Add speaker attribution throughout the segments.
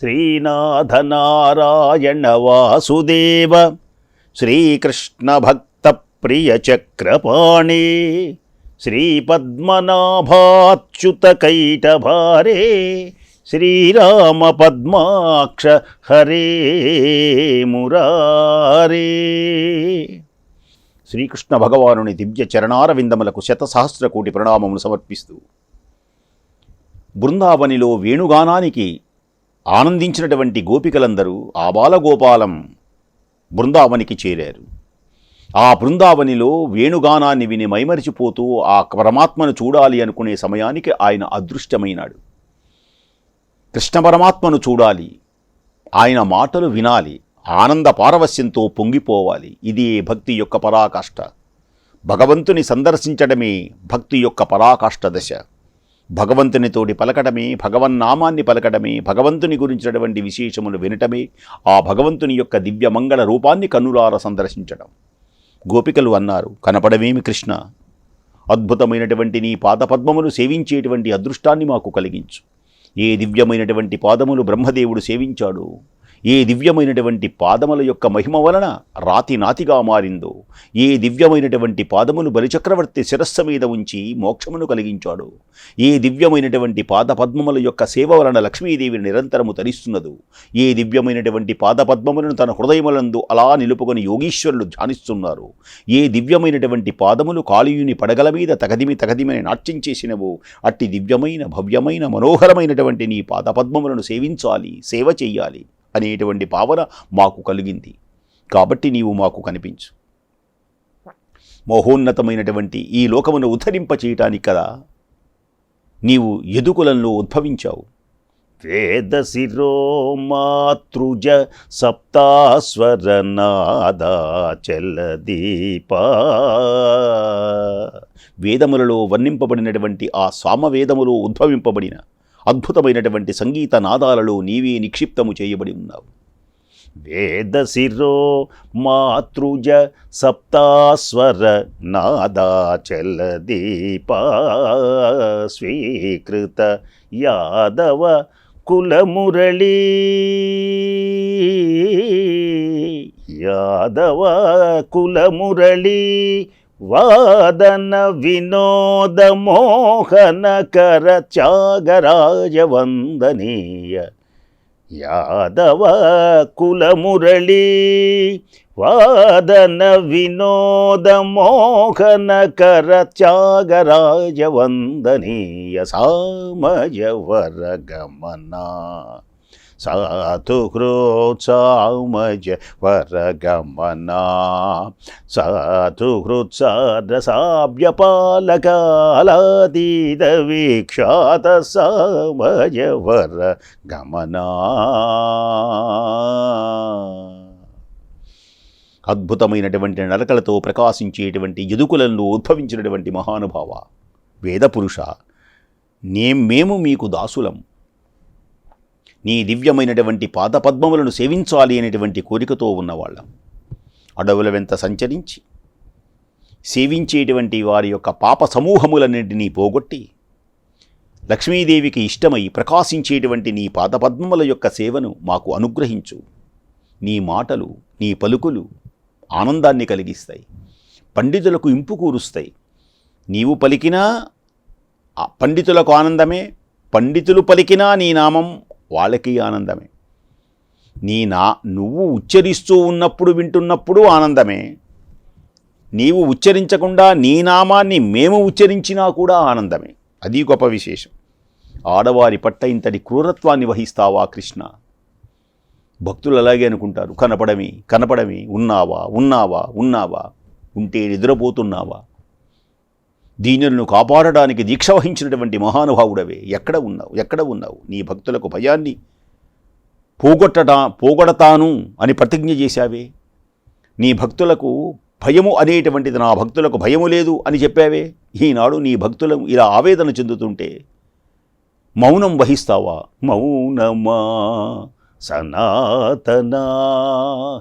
Speaker 1: శ్రీనాథనారాయణ వాసుదేవ శ్రీకృష్ణ భక్త ప్రియ చక్రపాణి శ్రీపద్మనాభాచ్యుత కైటభారే శ్రీరామ పద్మాక్ష హరే మురారే. శ్రీకృష్ణ భగవానుని దివ్య చరణారవిందములకు శతసహస్ర కోటి ప్రణామములు సమర్పిస్తూ బృందావనిలో వేణుగానానికి ఆనందించినటువంటి గోపికలందరూ ఆ బాలగోపాలం బృందావనికి చేరారు. ఆ బృందావనిలో వేణుగానాన్ని విని మైమరిచిపోతూ ఆ పరమాత్మను చూడాలి అనుకునే సమయానికి ఆయన అదృష్టమైనాడు. కృష్ణ పరమాత్మను చూడాలి ఆయన మాటలు వినాలి ఆనంద పారవస్యంతో పొంగిపోవాలి. ఇది భక్తి యొక్క పరాకాష్ట. భగవంతుని సందర్శించడమే భక్తి యొక్క పరాకాష్ట దశ. భగవంతుని తోడి పలకడమే భగవన్నామాన్ని పలకడమే భగవంతుని గురించినటువంటి విశేషములు వినటమే ఆ భగవంతుని యొక్క దివ్య మంగళ రూపాన్ని కన్నులార సందర్శించడం. గోపికలు అన్నారు కనపడమేమి కృష్ణ? అద్భుతమైనటువంటి నీ పాదపద్మమును సేవించేటువంటి అదృష్టాన్ని మాకు కలిగించు. ఏ దివ్యమైనటువంటి పాదములు బ్రహ్మదేవుడు సేవించాడు? ఏ దివ్యమైనటువంటి పాదముల యొక్క మహిమ వలన రాతి నాతిగా మారిందో? ఏ దివ్యమైనటువంటి పాదములు బలిచక్రవర్తి శిరస్సు మీద ఉంచి మోక్షమును కలిగించాడు? ఏ దివ్యమైనటువంటి పాదపద్మముల యొక్క సేవ వలన లక్ష్మీదేవి నిరంతరము తరిస్తున్నదు? ఏ దివ్యమైనటువంటి పాదపద్మములను తన హృదయములందు అలా నిలుపుకొని యోగీశ్వరులు ధ్యానిస్తున్నారు? ఏ దివ్యమైనటువంటి పాదములు కాళీయుని పడగల మీద తగదిమి తగదిమని నాట్యం చేసినవో? అట్టి దివ్యమైన భవ్యమైన మనోహరమైనటువంటి నీ పాదపద్మములను సేవించాలి సేవ చేయాలి అనేటువంటి భావన మాకు కలిగింది. కాబట్టి నీవు మాకు కనిపించు. మహోన్నతమైనటువంటి ఈ లోకమును ఉద్ధరింప చేయటానికి కదా నీవు ఎదుకులంలో ఉద్భవించావు. వేద శిరో మాతృజ సప్తాస్వర వేదములలో వర్ణింపబడినటువంటి ఆ సామవేదములో ఉద్భవింపబడిన అద్భుతమైనటువంటి సంగీత నాదాలలో నీవే నిక్షిప్తము చేయబడి ఉన్నావు. వేద శిరో మాతృజ సప్తాస్వర నాదాచల దీపా స్వీకృత యాదవ కులమురళీ. యాదవ కులమురళీ. వాదన వినోద మోహన కర త్యాగరాజ వందనీయ యాదవ కులమురళీ. వాదన వినోద మోహన కర త్యాగరాజ వందనీయ సామజవర గమనా సాధుహృత్సామజ వరగమనా సాధుహృత్సారసాభ్యపాలకాలాతీత వీక్షాత సామజ వర గమనా అద్భుతమైనటువంటి నరకలతో ప్రకాశించేటువంటి ఎదుకులలో ఉద్భవించినటువంటి మహానుభావ వేదపురుష నే మేము మీకు దాసులం. నీ దివ్యమైనటువంటి పాదపద్మములను సేవించాలి అనేటువంటి కోరికతో ఉన్నవాళ్ళం. అడవుల వెంత సంచరించి సేవించేటువంటి వారి యొక్క పాప సమూహములన్నింటినీ పోగొట్టి లక్ష్మీదేవికి ఇష్టమై ప్రకాశించేటువంటి నీ పాదపద్మముల యొక్క సేవను మాకు అనుగ్రహించు. నీ మాటలు నీ పలుకులు ఆనందాన్ని కలిగిస్తాయి. పండితులకు ఇంపు కూరుస్తాయి. నీవు పలికినా పండితులకు ఆనందమే పండితులు పలికినా నీ నామం వాళ్ళకి ఆనందమే. నీ నా నువ్వు ఉచ్చరిస్తూ ఉన్నప్పుడు వింటున్నప్పుడు ఆనందమే. నీవు ఉచ్చరించకుండా నీ నామాన్ని మేము ఉచ్చరించినా కూడా ఆనందమే. అది గొప్ప విశేషం. ఆడవారి పట్ట ఇంతటి క్రూరత్వాన్ని వహిస్తావా కృష్ణ? భక్తులు అలాగే అనుకుంటారు. కనపడమి కనపడమి ఉన్నావా ఉన్నావా ఉన్నావా? ఉంటే నిద్రపోతున్నావా? దీనులను కాపాడడానికి దీక్ష వహించినటువంటి మహానుభావుడవే. ఎక్కడ ఉన్నావు? ఎక్కడ ఉన్నావు? నీ భక్తులకు భయాన్ని పోగొట్టటా పోగొడతాను అని ప్రతిజ్ఞ చేశావే. నీ భక్తులకు భయము అనేటువంటిది నా భక్తులకు భయము లేదు అని చెప్పావే. ఈనాడు నీ భక్తులు ఇలా ఆవేదన చెందుతుంటే మౌనం వహిస్తావా? మౌనమా? సనాతనా?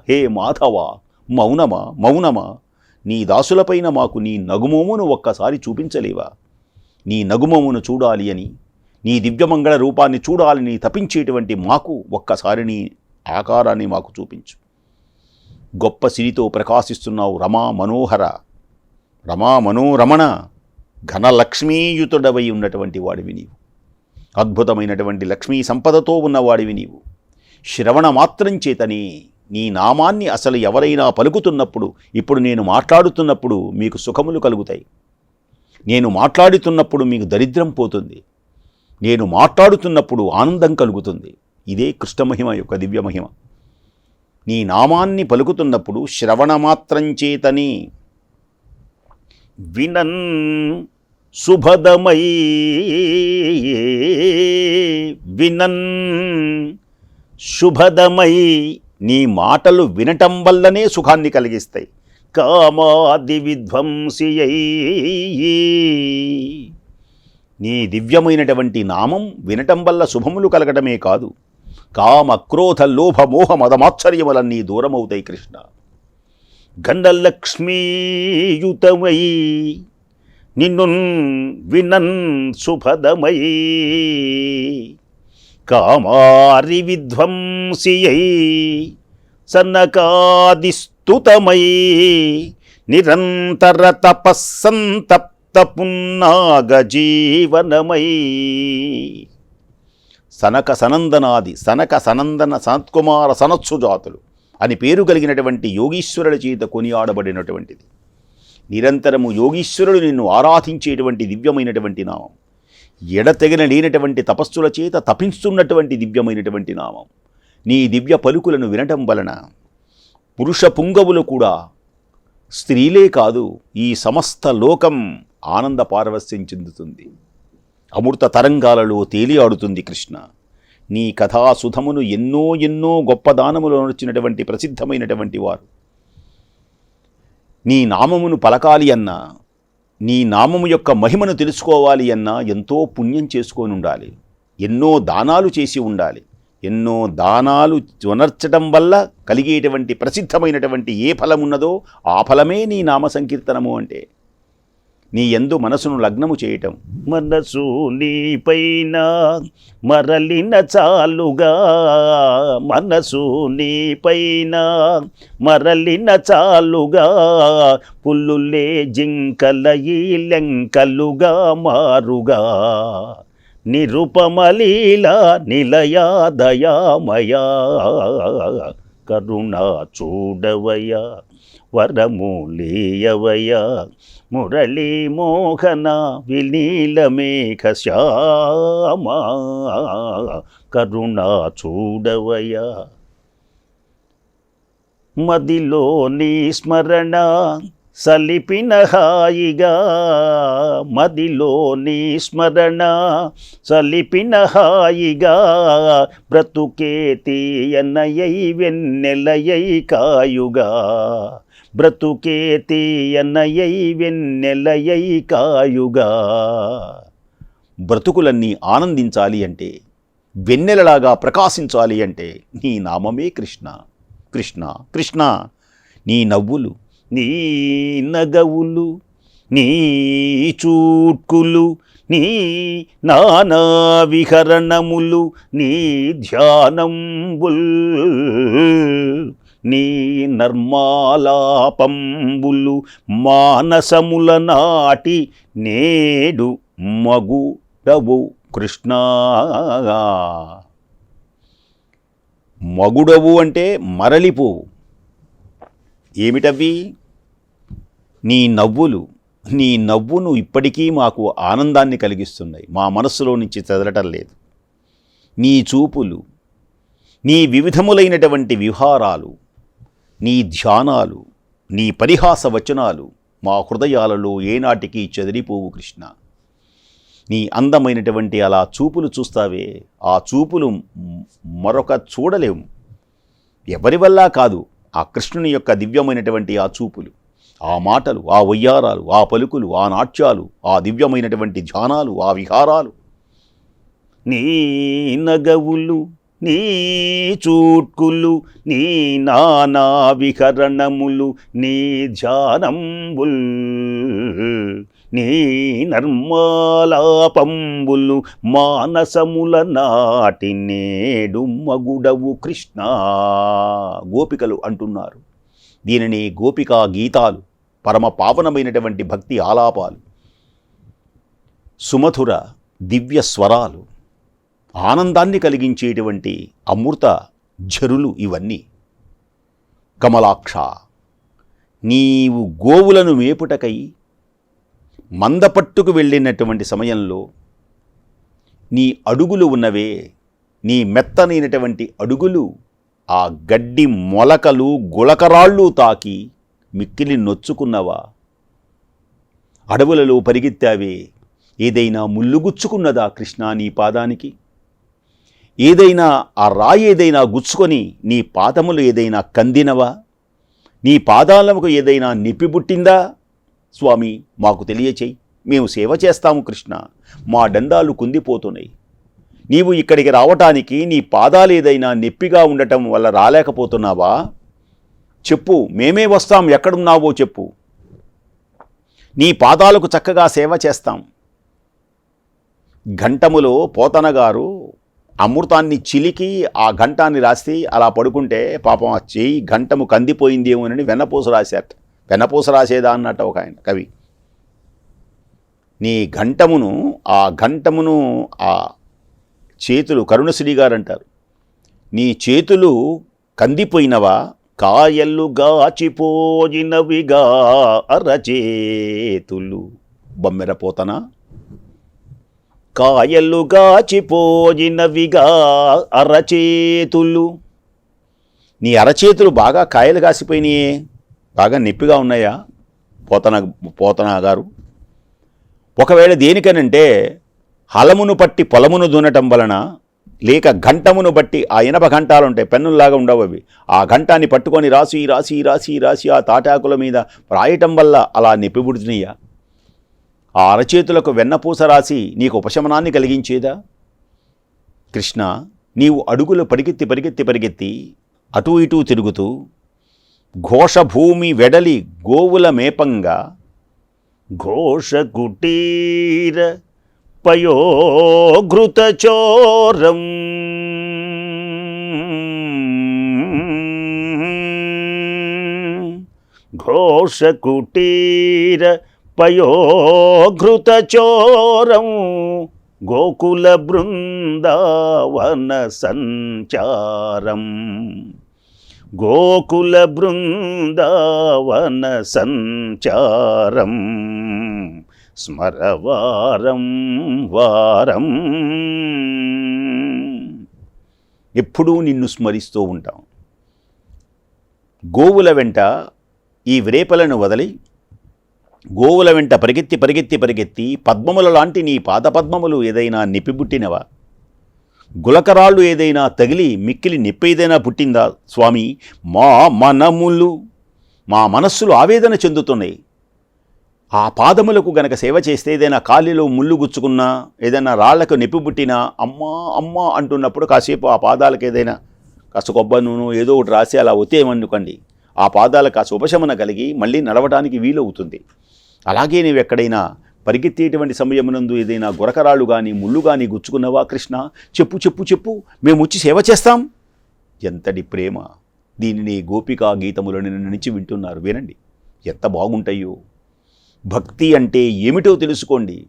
Speaker 1: హే మాధవా మౌనమా? మౌనమా? నీ దాసులపైన మాకు నీ నగుమోమును ఒక్కసారి చూపించలేవా? నీ నగుమోమును చూడాలి అని నీ దివ్యమంగళ రూపాన్ని చూడాలని తపించేటువంటి మాకు ఒక్కసారి నీ ఆకారాన్ని మాకు చూపించు. గొప్ప సిరితో ప్రకాశిస్తున్నావు రమా మనోహర. రమా మనోరమణ ఘనలక్ష్మీయుతుడవై ఉన్నటువంటి వాడివి నీవు. అద్భుతమైనటువంటి లక్ష్మీ సంపదతో ఉన్నవాడివి నీవు. శ్రవణ మాత్రం చేతనే నీ నామాన్ని అసలు ఎవరైనా పలుకుతున్నప్పుడు ఇప్పుడు నేను మాట్లాడుతున్నప్పుడు మీకు సుఖములు కలుగుతాయి. నేను మాట్లాడుతున్నప్పుడు మీకు దరిద్రం పోతుంది. నేను మాట్లాడుతున్నప్పుడు ఆనందం కలుగుతుంది. ఇదే కృష్ణమహిమ యొక్క దివ్యమహిమ నీ నామాన్ని పలుకుతున్నప్పుడు శ్రవణమాత్రం చేతని వినన్ శుభదమై వినన్ శుభదమై నీ మాటలు వినటం వల్లనే సుఖాన్ని కలిగిస్తాయి. కామాది విధ్వంసియై. నీ దివ్యమైనటువంటి నామం వినటం వల్ల శుభములు కలగటమే కాదు. కామ క్రోధ లోభ మోహ మదమాశ్చర్యములన్నీ దూరమవుతాయి కృష్ణ. గండలక్ష్మీయుతమై నిన్ను వినన్ శుభదమై కామారి విధ్వంసియై సన్నకాదిస్తుతమై నిరంతర తపస్సంతప్త పున్నాగ జీవనమై సనక సనందనాది సనక సనందన సనత్కుమార సనత్సు జాతులు అని పేరు కలిగినటువంటి యోగీశ్వరుల చేత కొనియాడబడినటువంటిది. నిరంతరము యోగీశ్వరుడు నిన్ను ఆరాధించేటువంటి దివ్యమైనటువంటి నామం. ఎడతెగిన లేనటువంటి తపస్సుల చేత తపించున్నటువంటి దివ్యమైనటువంటి నామం. నీ దివ్య పలుకులను వినటం వలన పురుష పుంగవులు కూడా స్త్రీలే కాదు ఈ సమస్త లోకం ఆనంద పారవస్యం చెందుతుంది. అమృత తరంగాలలో తేలియాడుతుంది కృష్ణ. నీ కథాసుధమును ఎన్నో ఎన్నో గొప్ప దానములు నడిచినటువంటి ప్రసిద్ధమైనటువంటి వారు. నీ నామమును పలకాలి అన్నా నీ నామము యొక్క మహిమను తెలుసుకోవాలి అన్నా ఎంతో పుణ్యం చేసుకొని ఉండాలి. ఎన్నో దానాలు చేసి ఉండాలి. ఎన్నో దానాలు వనర్చటం వల్ల కలిగేటువంటి ప్రసిద్ధమైనటువంటి ఏ ఫలం ఉన్నదో ఆ ఫలమే నీ నామ సంకీర్తనము అంటే. నీ ఎందు మనసును లగ్నము చేయటం. మనసు నీపైన మరలిన చాలుగా. మనసు నీపైన మరలిన చాలుగా. పుల్లులే జింకల ఈ లెంకలుగా మారుగా. నిరుపమలీల నిలయా దయామయా కరుణా చూడవయ వరమూలీయవయ మురళీ మోహన వినీలమేఘ శ్యామా. కరుణా చూడవయా మదిలో నీ స్మరణ సలిపిన హాయిగా. మదిలో నీ స్మరణ సలిపిన హాయిగా. బ్రతుకే తీయనయై వెన్నెలయై కాయుగా. బ్రతుకే తీయనయై వెన్నెలయై కాయుగా. బ్రతుకులన్నీ ఆనందించాలి అంటే వెన్నెలలాగా ప్రకాశించాలి అంటే నీ నామమే కృష్ణ. కృష్ణ కృష్ణ నీ నవ్వులు నీ నగవులు నీ చూట్కులు నీ నానా విహరణములు నీ ధ్యానంబుల్. నీ నర్మాలాపంబులు మానసముల నాటి నేడు మగుడవు కృష్ణ. మగుడవు అంటే మరలిపోవు. ఏమిటవి నీ నవ్వులు నీ నవ్వును ఇప్పటికీ మాకు ఆనందాన్ని కలిగిస్తున్నాయి. మా మనస్సులో నుంచి చెదలటం లేదు. నీ చూపులు నీ వివిధములైనటువంటి విహారాలు నీ ధ్యానాలు నీ పరిహాస వచనాలు మా హృదయాలలో ఏనాటికి చెదిరిపోవు కృష్ణ. నీ అందమైనటువంటి అలా చూపులు చూస్తావే ఆ చూపులు మరొక చూడలేము ఎవరి వల్ల కాదు ఆ కృష్ణుని యొక్క దివ్యమైనటువంటి ఆ చూపులు. ఆ మాటలు ఆ వయ్యారాలు ఆ పలుకులు ఆ నాట్యాలు ఆ దివ్యమైనటువంటి ధ్యానాలు ఆ విహారాలు. నీ నగవులు నీ చూట్కులు నీ నానా విహరణములు నీ ధ్యానంబుల్ నీ నర్మాలాపంబులు మానసముల నాటి నేడు మగుడవు కృష్ణ గోపికలు అంటున్నారు. దీనిని గోపికా గీతాలు పరమ పావనమైనటువంటి భక్తి ఆలాపాలు సుమధుర దివ్య స్వరాలు ఆనందాన్ని కలిగించేటువంటి అమృత ఝరులు ఇవన్నీ. కమలాక్ష నీవు గోవులను మేపుటకై మందపట్టుకు వెళ్ళినటువంటి సమయంలో నీ అడుగులు ఉన్నవే నీ మెత్తనైనటువంటి అడుగులు ఆ గడ్డి మొలకలు గులకరాళ్ళు తాకి మిక్కిలి నొచ్చుకున్నవా? అడవులలో పరిగెత్తావే ఏదైనా ముల్లుగుచ్చుకున్నదా కృష్ణ నీ పాదానికి? ఏదైనా ఆ రాయి ఏదైనా గుచ్చుకొని నీ పాదములు ఏదైనా కందినవా? నీ పాదాలకు ఏదైనా నిప్పిబుట్టిందా స్వామి మాకు తెలియచేయి. మేము సేవ చేస్తాము కృష్ణ. మా డందాలు కుందిపోతున్నాయి. నీవు ఇక్కడికి రావటానికి నీ పాదాలు ఏదైనా నొప్పిగా ఉండటం వల్ల రాలేకపోతున్నావా? చెప్పు మేమే వస్తాం. ఎక్కడున్నావో చెప్పు. నీ పాదాలకు చక్కగా సేవ చేస్తాం. ఘంటములో పోతన గారు అమృతాన్ని చిలికి ఆ ఘంటాన్ని రాసి అలా పడుకుంటే పాపం ఆ చేయి ఘంటము కందిపోయిందేమోనని వెన్నపూస రాశారట. వెన్నపూస రాసేదా అన్నట్టు ఒక ఆయన కవి. నీ ఘంటమును ఆ ఘంటమును ఆ చేతులు కరుణశ్రీ గారు అంటారు నీ చేతులు కందిపోయినవా? కాయల్లుగాచిపోయినవిగా అరచేతులు. బొమ్మెరపోతనా కాయలుగాచిపోయినవిగా అరచేతులు. నీ అరచేతులు బాగా కాయలు కాసిపోయినాయే బాగా నొప్పిగా ఉన్నాయా? పోతన పోతన గారు. ఒకవేళ దేనికనంటే హలమును పట్టి పొలమును దున్నటం వలన లేక ఘంటమును బట్టి ఆ ఇనప ఘంటాలు ఉంటాయి పెన్నుల్లాగా ఉండవు అవి. ఆ ఘంటాన్ని పట్టుకొని రాసి రాసి రాసి రాసి ఆ తాటాకుల మీద రాయటం వల్ల అలా నొప్పిబుడుతున్నాయా ఆ అరచేతులకు వెన్నపూస రాసి నీకు ఉపశమనాన్ని కలిగించేదా? కృష్ణ నీవు అడుగులు పరిగెత్తి పరిగెత్తి పరిగెత్తి అటూ ఇటూ తిరుగుతూ ఘోషభూమి వెడలి గోవుల మేపంగా ఘోష కుటీర పయోఘృత చోరం. పయోఘృతచోరం గోకుల బృందావన సంచారం గోకుల బృందావన సంచారం స్మరవారం వారం. ఎప్పుడూ నిన్ను స్మరిస్తూ ఉంటాం. గోవుల వెంట ఈ వ్రేపలను వదిలి గోవుల వెంట పరిగెత్తి పరిగెత్తి పరిగెత్తి పద్మముల లాంటి నీ పాదపద్మములు ఏదైనా నిప్పిబుట్టినవా? గులకరాళ్ళు ఏదైనా తగిలి మిక్కిలి నొప్పి ఏదైనా పుట్టిందా? స్వామి మా మనములు మా మనస్సులు ఆవేదన చెందుతున్నాయి. ఆ పాదములకు గనక సేవ చేస్తే ఏదైనా కాలిలో ముళ్ళు గుచ్చుకున్నా ఏదైనా రాళ్ళకు నొప్పి పుట్టినా అమ్మా అమ్మా అంటున్నప్పుడు కాసేపు ఆ పాదాలకు ఏదైనా కాస్త కొబ్బరి నూనె ఏదో ఒకటి రాసి అలా ఒత్తేమనుకోండి ఆ పాదాలకు కాస్త ఉపశమన కలిగి మళ్ళీ నడవడానికి వీలవుతుంది. అలాగే నీవు ఎక్కడైనా పరిగెత్తేటువంటి సమయమునందు ఏదైనా గురకరాళ్ళు కానీ ముళ్ళు కానీ గుచ్చుకున్నవా కృష్ణ? చెప్పు చెప్పు చెప్పు. మేము వచ్చి సేవ చేస్తాం. ఎంతటి ప్రేమ. దీనిని గోపికా గీతములను నుంచి వింటున్నారు. వినండి. ఎంత బాగుంటాయో. భక్తి అంటే ఏమిటో తెలుసుకోండి.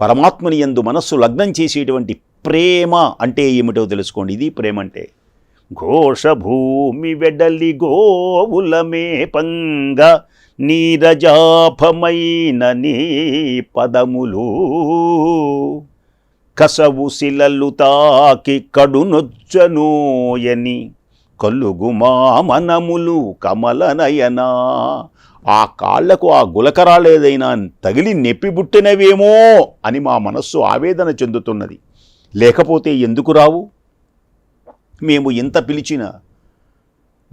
Speaker 1: పరమాత్మని యందు మనస్సు లగ్నం చేసేటువంటి ప్రేమ అంటే ఏమిటో తెలుసుకోండి. ఇది ప్రేమ అంటే ఘోషభూమి వెడలి గోవుల మేపంగ నీరజాభమైన నీ పదములు కసవు శిలలు తాకి కడునొచ్చనోయని కలుగుమా మనములు కమలనయనా ఆ కాళ్ళకు ఆ గులకరాలేదైనా తగిలి నెప్పిబుట్టినవేమో అని మా మనస్సు ఆవేదన చెందుతున్నది. లేకపోతే ఎందుకు రావు? మేము ఎంత పిలిచినా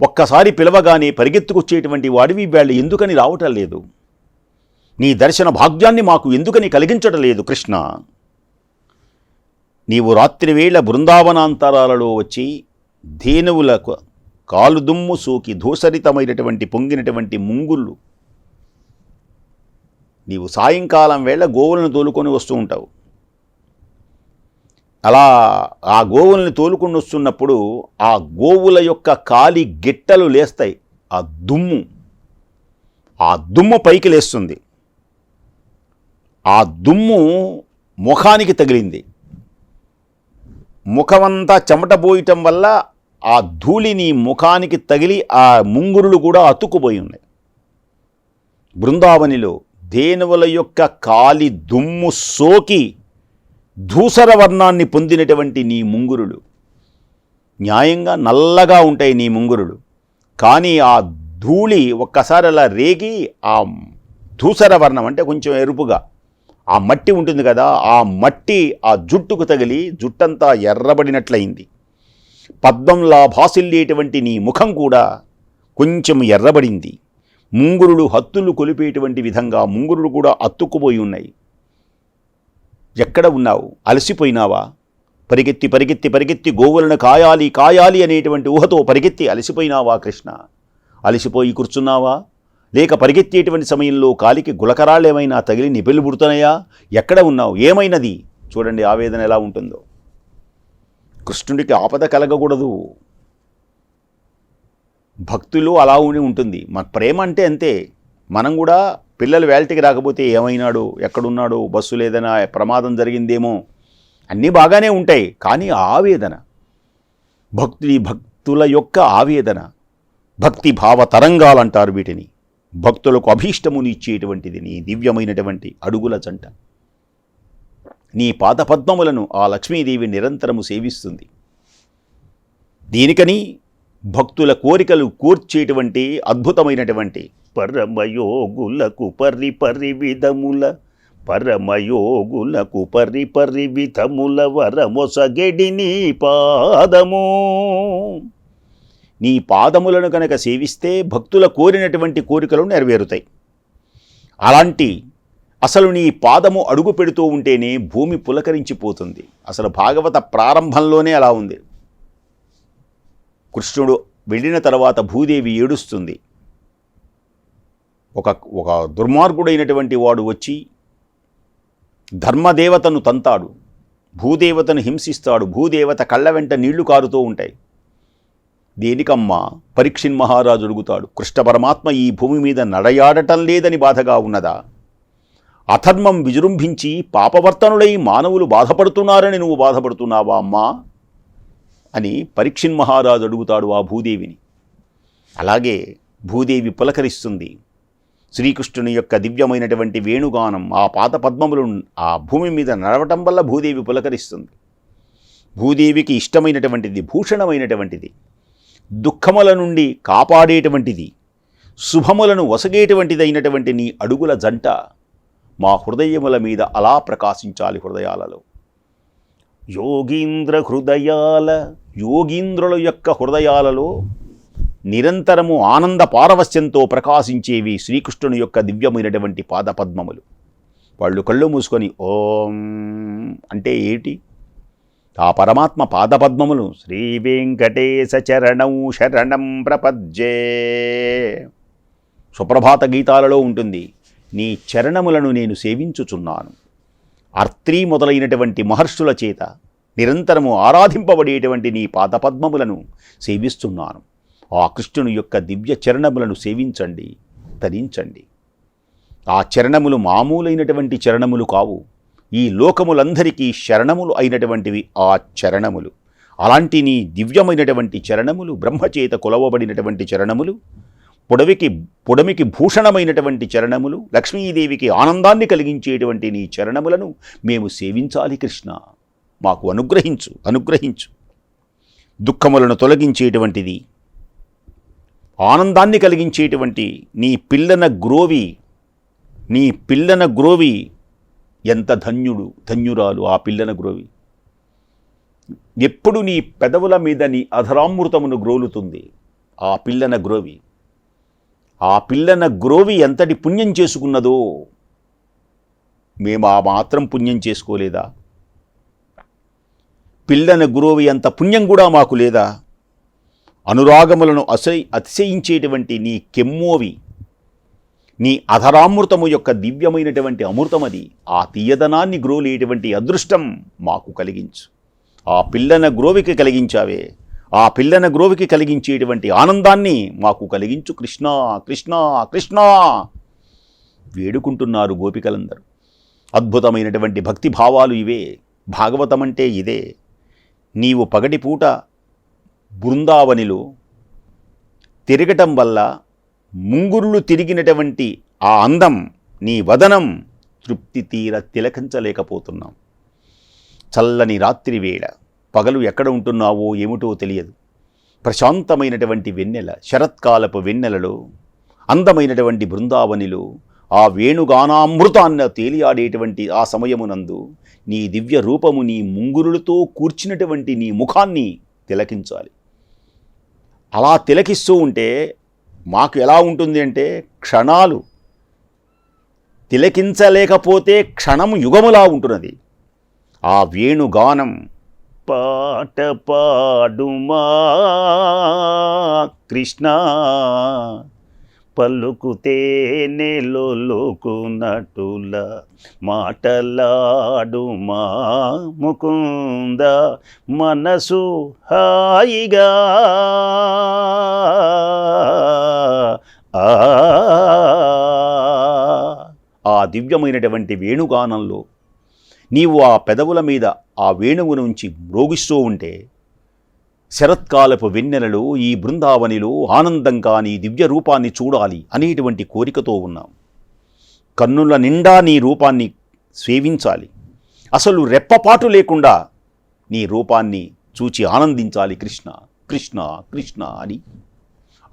Speaker 1: ఒక్కసారి పిలవగానే పరిగెత్తుకొచ్చేటువంటి వాడివి వాళ్ళు ఎందుకని రావటం లేదు. నీ దర్శన భాగ్యాన్ని మాకు ఎందుకని కలిగించటం లేదు కృష్ణ. నీవు రాత్రివేళ బృందావనాంతరాలలో వచ్చి ధేనువులకు కాలుదుమ్ము సూకి సోకి ధూసరితమైనటువంటి పొంగినటువంటి ముంగుళ్ళు. నీవు సాయంకాలం వేళ గోవులను తోలుకొని వస్తూ ఉంటావు. అలా ఆ గోవుల్ని తోలుకుని వస్తున్నప్పుడు ఆ గోవుల యొక్క కాలి గిట్టలు లేస్తాయి. ఆ దుమ్ము. ఆ దుమ్ము పైకి లేస్తుంది. ఆ దుమ్ము ముఖానికి తగిలింది. ముఖమంతా చెమట పోయటం వల్ల ఆ ధూళిని ముఖానికి తగిలి ఆ ముంగురులు కూడా అతుక్కుపోయి ఉన్నాయి బృందావనిలో దేనువుల యొక్క కాలి దుమ్ము సోకి ధూసర వర్ణాన్ని పొందినటువంటి నీ ముంగురులు. న్యాయంగా నల్లగా ఉంటాయి నీ ముంగురులు. కానీ ఆ ధూళి ఒక్కసారి అలా రేగి ఆ ధూసర వర్ణం అంటే కొంచెం ఎరుపుగా ఆ మట్టి ఉంటుంది కదా ఆ మట్టి ఆ జుట్టుకు తగిలి జుట్టంతా ఎర్రబడినట్లయింది. పద్మంలా భాసిల్లేటువంటి నీ ముఖం కూడా కొంచెం ఎర్రబడింది. ముంగురులు హత్తులు కొలిపేటువంటి విధంగా ముంగురులు కూడా అత్తుక్కుపోయి ఉన్నాయి. ఎక్కడ ఉన్నావు? అలసిపోయినావా? పరిగెత్తి పరిగెత్తి పరిగెత్తి గోవులను కాయాలి కాయాలి అనేటువంటి ఊహతో పరిగెత్తి అలసిపోయినావా కృష్ణ? అలసిపోయి కూర్చున్నావా? లేక పరిగెత్తేటువంటి సమయంలో కాలికి గులకరాళ్ళేమైనా తగిలి నిపెలు పుడుతున్నాయా? ఎక్కడ ఉన్నావు? ఏమైనది? చూడండి ఆవేదన ఎలా ఉంటుందో. కృష్ణుడికి ఆపద కలగకూడదు. భక్తులు అలా ఉండి ఉంటుంది. మన ప్రేమ అంటే అంతే. మనం కూడా పిల్లలు వేల్టికి రాకపోతే ఏమైనాడు? ఎక్కడున్నాడు? బస్సు లేదనా ప్రమాదం జరిగిందేమో? అన్నీ బాగానే ఉంటాయి కానీ ఆవేదన. భక్తి భక్తుల యొక్క ఆవేదన. భక్తి భావ తరంగాలు అంటారు వీటిని. భక్తులకు అభీష్టమును ఇచ్చేటువంటిది నీ దివ్యమైనటువంటి అడుగుల జంట. నీ పాదపద్మములను ఆ లక్ష్మీదేవి నిరంతరము సేవిస్తుంది. దీనికని భక్తుల కోరికలు కూర్చేటువంటి అద్భుతమైనటువంటి పరమయోగులకు పరి పరి విధముల పరమయోగులకు పరి పరి విధముల వరమొసగెడి నీ పాదము. నీ పాదములను కనుక సేవిస్తే భక్తుల కోరినటువంటి కోరికలు నెరవేరుతాయి. అలాంటి అసలు నీ పాదము అడుగు పెడుతూ ఉంటేనే భూమి పులకరించిపోతుంది. అసలు భాగవత ప్రారంభంలోనే అలా ఉంది. కృష్ణుడు వెళ్ళిన తర్వాత భూదేవి ఏడుస్తుంది. ఒక ఒక దుర్మార్గుడైనటువంటి వాడు వచ్చి ధర్మదేవతను తంతాడు భూదేవతను హింసిస్తాడు భూదేవత కళ్ళ వెంట నీళ్ళు కారుతూ ఉంటాయి. దేనికమ్మా పరీక్షిన్ మహారాజు అడుగుతాడు కృష్ణ పరమాత్మ ఈ భూమి మీద నడయాడటం లేదని బాధగా ఉన్నదా? అధర్మం విజృంభించి పాపవర్తనులై మానవులు బాధపడుతున్నారని నువ్వు బాధపడుతున్నావా అమ్మా? అని పరీక్షిన్ మహారాజు అడుగుతాడు ఆ భూదేవిని. అలాగే భూదేవి పులకరిస్తుంది. శ్రీకృష్ణుని యొక్క దివ్యమైనటువంటి వేణుగానం ఆ పాత పద్మములు ఆ భూమి మీద నడవటం వల్ల భూదేవి పులకరిస్తుంది. భూదేవికి ఇష్టమైనటువంటిది భూషణమైనటువంటిది దుఃఖముల నుండి కాపాడేటువంటిది శుభములను వసగేటువంటిదైనటువంటి నీ అడుగుల జంట మా హృదయముల మీద అలా ప్రకాశించాలి హృదయాలలో. యోగీంద్ర హృదయాల యోగీంద్రుల యొక్క హృదయాలలో నిరంతరము ఆనంద పారవస్యంతో ప్రకాశించేవి శ్రీకృష్ణుని యొక్క దివ్యమైనటువంటి పాదపద్మములు. వాళ్ళు కళ్ళు మూసుకొని ఓం అంటే ఏమిటి? ఆ పరమాత్మ పాదపద్మములు శ్రీ వెంకటేశ చరణం శరణం ప్రపద్యే. సుప్రభాత గీతాలలో ఉంటుంది నీ చరణములను నేను సేవించుచున్నాను. అర్త్రీ మొదలైనటువంటి మహర్షుల చేత నిరంతరము ఆరాధింపబడేటువంటి నీ పాదపద్మములను సేవిస్తున్నాను. ఆ కృష్ణుని యొక్క దివ్య చరణములను సేవించండి ధరించండి ఆ చరణములు మామూలైనటువంటి చరణములు కావు. ఈ లోకములందరికీ శరణములు అయినటువంటివి ఆ చరణములు. అలాంటి నీ దివ్యమైనటువంటి చరణములు బ్రహ్మచేత కొలవబడినటువంటి చరణములు పొడవికి పొడమికి భూషణమైనటువంటి చరణములు లక్ష్మీదేవికి ఆనందాన్ని కలిగించేటువంటి నీ చరణములను మేము సేవించాలి కృష్ణ. మాకు అనుగ్రహించు అనుగ్రహించు. దుఃఖములను తొలగించేటువంటిది ఆనందాన్ని కలిగించేటువంటి నీ పిల్లన గ్రోవి నీ పిల్లన గ్రోవి ఎంత ధన్యుడు ధన్యురాలు ఆ పిల్లన గ్రోవి. ఎప్పుడు నీ పెదవుల మీద నీ అధరామృతమును గ్రోలుతుంది ఆ పిల్లన గ్రోవి. ఆ పిల్లన గ్రోవి ఎంతటి పుణ్యం చేసుకున్నదో మేము ఆ మాత్రం పుణ్యం చేసుకోలేదా? పిల్లన గురోవి అంత పుణ్యం కూడా మాకు లేదా? అనురాగములను అసై అతిశయించేటువంటి నీ కెమ్మోవి నీ అధరామృతము యొక్క దివ్యమైనటువంటి అమృతమది ఆ తీయదనాన్ని గ్రోలేటువంటి అదృష్టం మాకు కలిగించు. ఆ పిల్లన గ్రోవికి కలిగించావే. ఆ పిల్లన గ్రోవికి కలిగించేటువంటి ఆనందాన్ని మాకు కలిగించు. కృష్ణ కృష్ణ కృష్ణ! వేడుకుంటున్నారు గోపికలందరూ. అద్భుతమైనటువంటి భక్తి భావాలు ఇవే. భాగవతం అంటే ఇదే. నీవు పగటిపూట బృందావనిలో తిరగటం వల్ల ముంగురులు తిరిగినటువంటి ఆ అందం నీ వదనం తృప్తి తీర తిలకించలేకపోతున్నాం. చల్లని రాత్రి వేళ పగలు ఎక్కడ ఉంటున్నావో ఏమిటో తెలియదు. ప్రశాంతమైనటువంటి వెన్నెల శరత్కాలపు వెన్నెలలో అందమైనటువంటి బృందావనిలో ఆ వేణుగానామృతాన్న తేలియాడేటువంటి ఆ సమయమునందు నీ దివ్య రూపము నీ ముంగురులతో కూర్చున్నటువంటి నీ ముఖాన్ని తిలకించాలి. అలా తిలకిస్తూ ఉంటే మాకు ఎలా ఉంటుంది అంటే క్షణాలు. తిలకించలేకపోతే క్షణం యుగములా ఉంటున్నది. ఆ వేణుగానం పాట పాడుమా కృష్ణ. పలుకుతే మాటలాడు మా ముకుంద మనసు హాయిగా. ఆ దివ్యమైనటువంటి వేణుగానంలో నీవు ఆ పెదవుల మీద ఆ వేణువు నుంచి మ్రోగిస్తూ ఉంటే శరత్కాలపు వెన్నెలలో ఈ బృందావనిలో ఆనందంగా నీ దివ్య రూపాన్ని చూడాలి అనేటువంటి కోరికతో ఉన్నాం. కన్నుల నిండా నీ రూపాన్ని సేవించాలి. అసలు రెప్పపాటు లేకుండా నీ రూపాన్ని చూచి ఆనందించాలి కృష్ణ కృష్ణ కృష్ణ అని.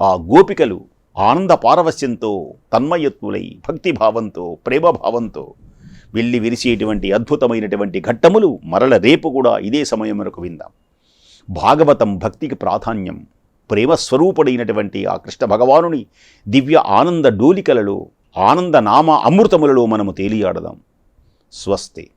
Speaker 1: ఆ గోపికలు ఆనంద పారవస్యంతో తన్మయత్వులై భక్తిభావంతో ప్రేమభావంతో వెళ్ళి విరిసేటువంటి అద్భుతమైనటువంటి ఘట్టములు మరల రేపు కూడా ఇదే సమయం వరకు విందాం. భాగవతం భక్తికి ప్రాధాన్యం. ప్రేమస్వరూపుడైనటువంటి ఆ కృష్ణ భగవానుని దివ్య ఆనంద డోలికలలో ఆనంద నామ అమృతములలో మనము తేలియాడదాం. స్వస్తి.